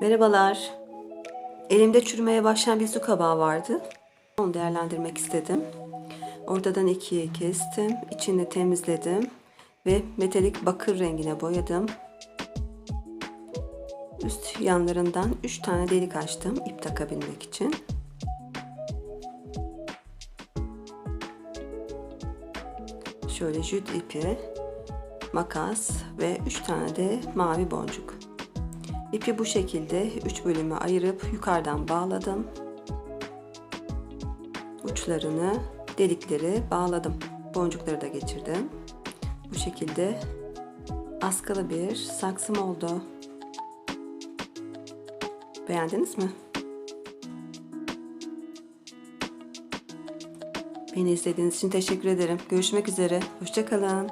Merhabalar. Elimde çürümeye başlayan bir su kabağı vardı. Onu değerlendirmek istedim. Ortadan ikiye kestim. İçini temizledim. Ve metalik bakır rengine boyadım. Üst yanlarından 3 tane delik açtım ip takabilmek için. Şöyle jüt ipi, makas ve 3 tane de mavi boncuk. İpi bu şekilde 3 bölüme ayırıp yukarıdan bağladım. Uçlarını, delikleri bağladım. Boncukları da geçirdim. Bu şekilde askılı bir saksım oldu. Beğendiniz mi? Beni izlediğiniz için teşekkür ederim. Görüşmek üzere. Hoşçakalın.